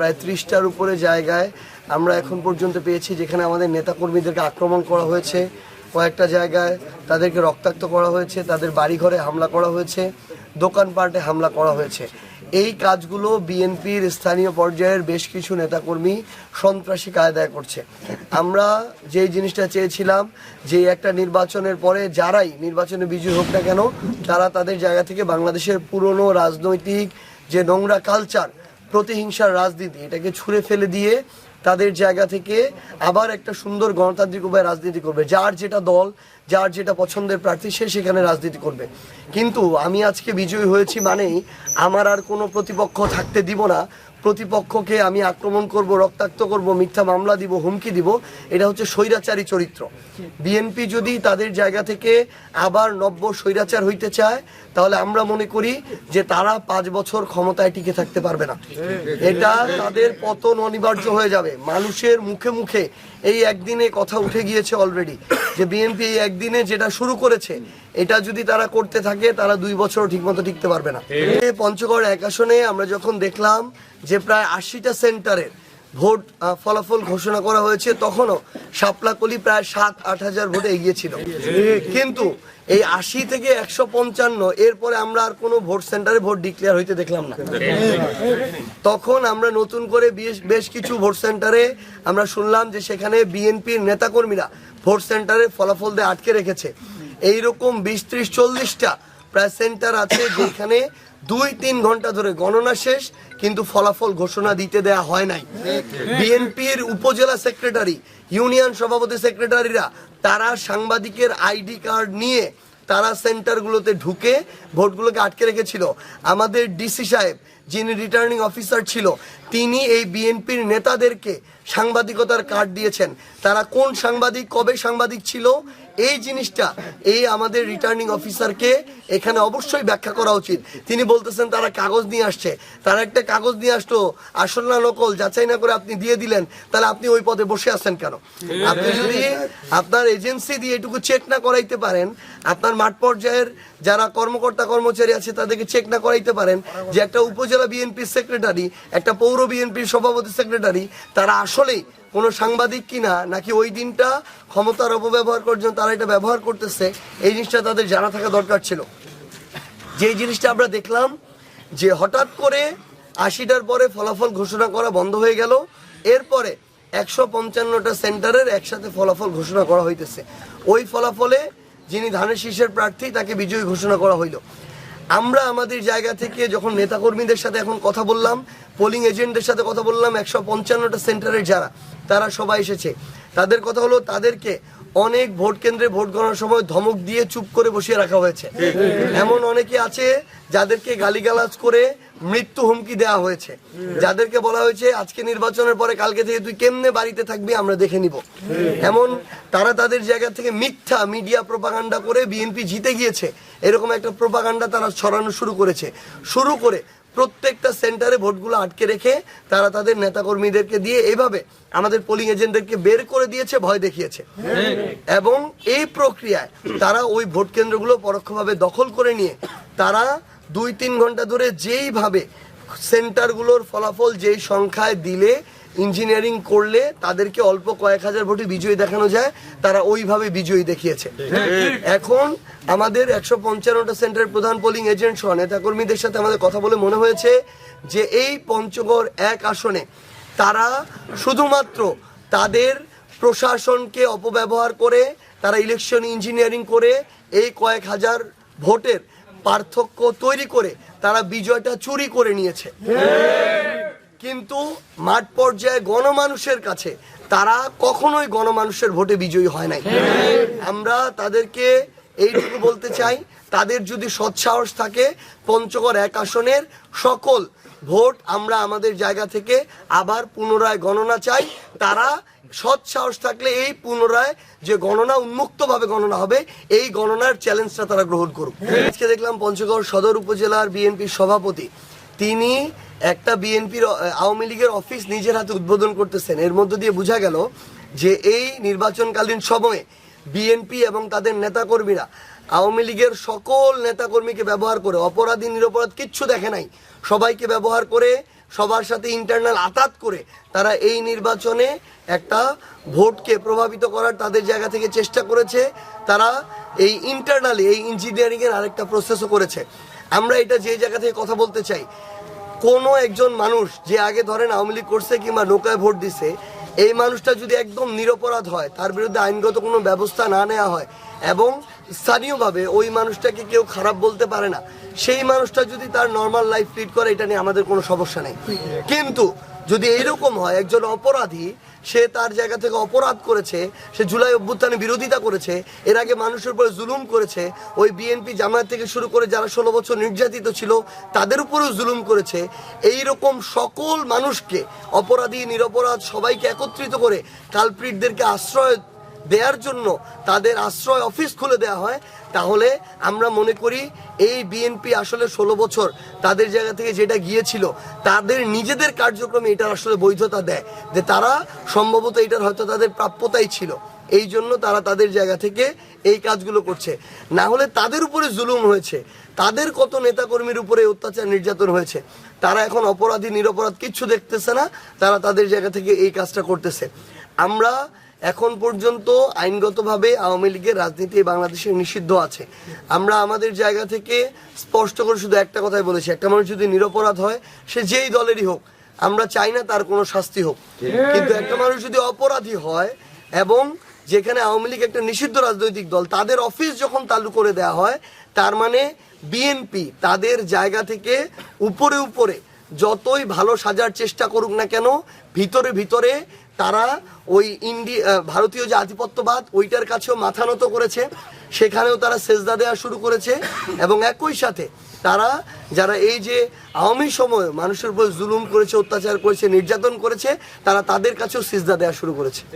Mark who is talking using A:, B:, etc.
A: প্রায় ত্রিশটার উপরে জায়গায় আমরা এখন পর্যন্ত পেয়েছি, যেখানে আমাদের নেতাকর্মীদেরকে আক্রমণ করা হয়েছে। কয়েকটা জায়গায় তাদেরকে রক্তাক্ত করা হয়েছে, তাদের বাড়িঘরে হামলা করা হয়েছে, দোকানপাটে হামলা করা হয়েছে। এই কাজগুলো বিএনপির স্থানীয় পর্যায়ের বেশ কিছু নেতাকর্মী সন্ত্রাসী কায়দায় করছে। আমরা যেই জিনিসটা চেয়েছিলাম, যে একটা নির্বাচনের পরে যারাই নির্বাচনে বিজয়ী হোক না কেন, তারা তাদের জায়গা থেকে বাংলাদেশের পুরনো রাজনৈতিক যে নোংরা কালচার প্রতিহিংসার রাজনীতি, এটাকে ছুঁড়ে ফেলে দিয়ে তাদের জায়গা থেকে আবার একটা সুন্দর গণতান্ত্রিক উপায় রাজনীতি করবে। যার যেটা দল, যার যেটা পছন্দের প্রার্থী, সে সেখানে রাজনীতি করবে। কিন্তু আমি আজকে বিজয়ী হয়েছি মানেই আমার আর কোনো প্রতিপক্ষ থাকতে দিব না। প্রতিপক্ষকে আমি আক্রমণ করব, রক্তাক্ত করব, মিথ্যা মামলা দিব, হুমকি দিব, এটা হচ্ছে স্বৈরাচারী চরিত্র। বিএনপি যদি তাদের জায়গা থেকে আবার নব্য স্বৈরাচার হইতে চায়, তাহলে আমরা মনে করি যে তারা পাঁচ বছর ক্ষমতায় টিকে থাকতে পারবে না। এটা তাদের পতন অনিবার্য হয়ে যাবে। মানুষের মুখে মুখে এই একদিনে কথা উঠে গিয়েছে অলরেডি যে বিএনপি এই একদিনে যেটা শুরু করেছে এটা যদি তারা করতে থাকে তারা দুই বছর ঠিকমতো টিকতে পারবে না। পঞ্চগড় এক আসনে আমরা যখন দেখলাম যে প্রায় আশিটা সেন্টারের ভোট ফলাফল ঘোষণা করা হয়েছে তখনও শাপলাকলি প্রায় সাত, আট হাজার ভোটে এগিয়েছিল কিন্তু এই আশি থেকে একশো পঞ্চান্ন, এরপরে আমরা আর কোনো ভোট সেন্টারে ভোট ডিক্লেয়ার হইতে দেখলাম না। তখন আমরা নতুন করে বেশ কিছু ভোট সেন্টারে আমরা শুনলাম যে সেখানে বিএনপির নেতাকর্মীরা ভোট সেন্টারে ফলাফল দিয়ে আটকে রেখেছে। এইরকম বিশ ত্রিশ, চল্লিশটা প্রায় সেন্টার আছে যেখানে দুই তিন ঘণ্টা ধরে গণনা শেষ, কিন্তু ফলাফল ঘোষণা দিতে দেয়া হয় নাই। বিএনপির উপজেলা সেক্রেটারি ইউনিয়ন সভাপতি সেক্রেটারিরা তারা সাংবাদিকের আইডি কার্ড নিয়ে তারা সেন্টারগুলোতে ঢুকে ভোটগুলোকে আটকে রেখেছিল। আমাদের ডিসি সাহেব যিনি রিটার্নিং অফিসার ছিল, তিনি এই বিএনপির নেতাদেরকে সাংবাদিকতার কার্ড দিয়েছেন। তারা কোন সাংবাদিক, কবে সাংবাদিক ছিল? এই জিনিসটা এই আমাদের রিটার্নিং অফিসারকে এখানে অবশ্যই ব্যাখ্যা করা উচিত। তিনি বলতেছেন, তারা কাগজ নিয়ে আসছে। তারা একটা কাগজ নিয়ে আসতো, আসল না নকল যাচাই না করে আপনি দিয়ে দিলেন, তাহলে আপনি ওই পদে বসে আছেন কেন? আপনি যদি আপনার এজেন্সি দিয়ে এটুকু চেক না করাইতে পারেন, আপনার মাঠ পর্যায়ের যারা কর্মকর্তা কর্মচারী আছে, তাদেরকে চেক না করাইতে পারেন, যে একটা উপজেলা বিএনপির সেক্রেটারি একটা পৌর বিএনপির সভাপতি সেক্রেটারি তারা আসলেই কোনো সাংবাদিক কিনা, নাকি ওই দিনটা ক্ষমতার অপব্যবহার করার জন্য তারা এটা ব্যবহার করতেছে, এই জিনিসটা তাদের জানা থাকা দরকার ছিল। যে জিনিসটা আমরা দেখলাম, যে হঠাৎ করে আশিটার পরে ফলাফল ঘোষণা করা বন্ধ হয়ে গেল, এরপরে একশো পঞ্চান্নটা সেন্টারের একসাথে ফলাফল ঘোষণা করা হইতেছে। ওই ফলাফলে যিনি ধানের শীর্ষের প্রার্থী, তাকে বিজয়ী ঘোষণা করা হইল। আমরা আমাদের জায়গা থেকে যখন নেতাকর্মীদের সাথে এখন কথা বললাম পোলিং এজেন্টদের সাথে কথা বললাম, একশো পঞ্চান্নটা সেন্টারের যারা, তারা সবাই এসেছে। তাদের কথা হলো, তাদেরকে অনেক ভোট কেন্দ্রে ভোট গণার সময় ধমক দিয়ে চুপ করে বসিয়ে রাখা হয়েছে। এমন অনেকে আছে যাদেরকে গালিগালাজ করে মৃত্যু হুমকি দেওয়া হয়েছে। যাদেরকে বলা হয়েছে, আজকে নির্বাচনের পরে কালকে থেকে তুই কেমনে বাড়িতে থাকবি আমরা দেখে নিব। এমন তারা তাদের জায়গা থেকে মিথ্যা মিডিয়া প্রপাগান্ডা করে বিএনপি জিতে গিয়েছে। এরকম একটা প্রপাগান্ডা তারা ছড়ানো শুরু করেছে। শুরু করে প্রত্যেকটা সেন্টারে ভোটগুলো আটকে রেখে তারা তাদের নেতাকর্মীদেরকে দিয়ে এভাবে আমাদের পোলিং এজেন্টদেরকে বের করে দিয়েছে, ভয় দেখিয়েছে। এবং এই প্রক্রিয়ায় তারা ওই ভোট কেন্দ্রগুলো পরোক্ষভাবে দখল করে নিয়ে তারা দুই তিন ঘণ্টা ধরে যেইভাবে সেন্টারগুলোর ফলাফল যেই সংখ্যায় দিলে ইঞ্জিনিয়ারিং করলে তাদেরকে অল্প কয়েক হাজার ভোটে বিজয়ী দেখানো যায়। তারা ওইভাবে বিজয়ী দেখিয়েছে। এখন আমাদের একশো পঞ্চান্নটা সেন্টারের প্রধান পোলিং এজেন্ট সহ নেতাকর্মীদের সাথে আমাদের কথা বলে মনে হয়েছে যে এই পঞ্চগড় এক আসনে তারা শুধুমাত্র তাদের প্রশাসনকে অপব্যবহার করে তারা ইলেকশন ইঞ্জিনিয়ারিং করে এই কয়েক হাজার ভোটের পার্থক্য তৈরি করে তারা বিজয়টা চুরি করে নিয়েছে। কিন্তু মাঠ পর্যায়ে গণমানুষের কাছে তারা কখনোই গণমানুষের ভোটে বিজয়ী হয় নাই। আমরা তাদেরকে এইটুকু বলতে চাই, তাদের যদি সৎসাহস থাকে, পঞ্চগড় এক আসনের সকল ভোট আমরা আমাদের জায়গা থেকে আবার পুনরায় গণনা চাই। তারা সৎ সাহস থাকলে এই পুনরায় যে গণনা, উন্মুক্তভাবে গণনা হবে, এই গণনার চ্যালেঞ্জটা তারা গ্রহণ করুক। আজকে দেখলাম পঞ্চগড় সদর উপজেলার বিএনপির সভাপতি। তিনি একটা বিএনপির আওয়ামী লীগের অফিস নিজের হাতে উদ্বোধন করতেছেন। এর মধ্য দিয়ে বোঝা গেল যে এই নির্বাচনকালীন সময়ে বিএনপি এবং তাদের নেতাকর্মীরা আওয়ামী লীগের সকল নেতাকর্মীকে ব্যবহার করে, অপরাধী, নিরপরাধ কিচ্ছু দেখে নাই। সবাইকে ব্যবহার করে, সবার সাথে ইন্টারনাল আতাত করে তারা এই নির্বাচনে একটা ভোটকে প্রভাবিত করার তাদের জায়গা থেকে চেষ্টা করেছে। তারা এই ইন্টারনালি এই ইঞ্জিনিয়ারিংয়ের আরেকটা প্রসেসও করেছে। আমরা এটা যে জায়গা থেকে কথা বলতে চাই কোনো একজন মানুষ যে আগে ধরেন আওয়ামী লীগ করছে কিংবা নৌকায় ভোট দিছে, এই মানুষটা যদি একদম নিরপরাধ হয়, তার বিরুদ্ধে আইনগত কোনো ব্যবস্থা না নেওয়া হয় এবং স্থানীয়ভাবে ওই মানুষটাকে কেউ খারাপ বলতে পারে না, সেই মানুষটা যদি তার নর্মাল লাইফ লিড করে, এটা নিয়ে আমাদের কোনো সমস্যা নেই। কিন্তু যদি এইরকম হয়, একজন অপরাধী সে তার জায়গা থেকে অপরাধ করেছে, সে জুলাই অভ্যুত্থানে বিরোধিতা করেছে, এর আগে মানুষের উপরে জুলুম করেছে, ওই বিএনপি জামায়াত থেকে শুরু করে যারা ষোলো বছর নির্যাতিত ছিল, তাদের উপরেও জুলুম করেছে। এই রকম সকল মানুষকে, অপরাধী, নিরপরাধ, সবাইকে একত্রিত করে কালপ্রিটদেরকে আশ্রয় দেওয়ার জন্য তাদের আশ্রয় অফিস খুলে দেওয়া হয়, তাহলে আমরা মনে করি এই বিএনপি আসলে ষোলো বছর তাদের জায়গা থেকে যেটা গিয়েছিল, তাদের নিজেদের কার্যক্রমে এটার আসলে বৈধতা দেয়, যে তারা সম্ভবত এটার হয়তো তাদের প্রাপ্যতাই ছিল। এই জন্য তারা তাদের জায়গা থেকে এই কাজগুলো করছে। না হলে তাদের উপরে জুলুম হয়েছে। তাদের কত নেতাকর্মীর উপরে অত্যাচার নির্যাতন হয়েছে। তারা এখন অপরাধী, নিরপরাধ, কিচ্ছু দেখতেছে না, তারা তাদের জায়গা থেকে এই কাজটা করতেছে। আমরা এখন পর্যন্ত আইনগতভাবে আওয়ামী লীগের রাজনীতি বাংলাদেশে নিষিদ্ধ আছে। আমরা আমাদের জায়গা থেকে স্পষ্ট করে শুধু একটা কথাই বলেছি, একটা মানুষ যদি নিরপরাধ হয়, সে যেই দলেরই হোক, আমরা চাই না তার কোনো শাস্তি হোক। কিন্তু একটা মানুষ যদি অপরাধী হয় এবং যেখানে আওয়ামী লীগ একটা নিষিদ্ধ রাজনৈতিক দল, তাদের অফিস যখন চালু করে দেওয়া হয়, তার মানে বিএনপি তাদের জায়গা থেকে উপরে উপরে যতই ভালো সাজার চেষ্টা করুক না কেন, ভিতরে ভিতরে তারা ওই ইন্ডি ভারতীয় যে আধিপত্যবাদ, ওইটার কাছেও মাথা নত করেছে। সেখানেও তারা সেজদা দেওয়া শুরু করেছে এবং একই সাথে তারা যারা এই যে আওয়ামী সময় মানুষের উপর জুলুম করেছে, অত্যাচার করেছে, নির্যাতন করেছে, তারা তাদের কাছেও সিজদা দেওয়া শুরু করেছে।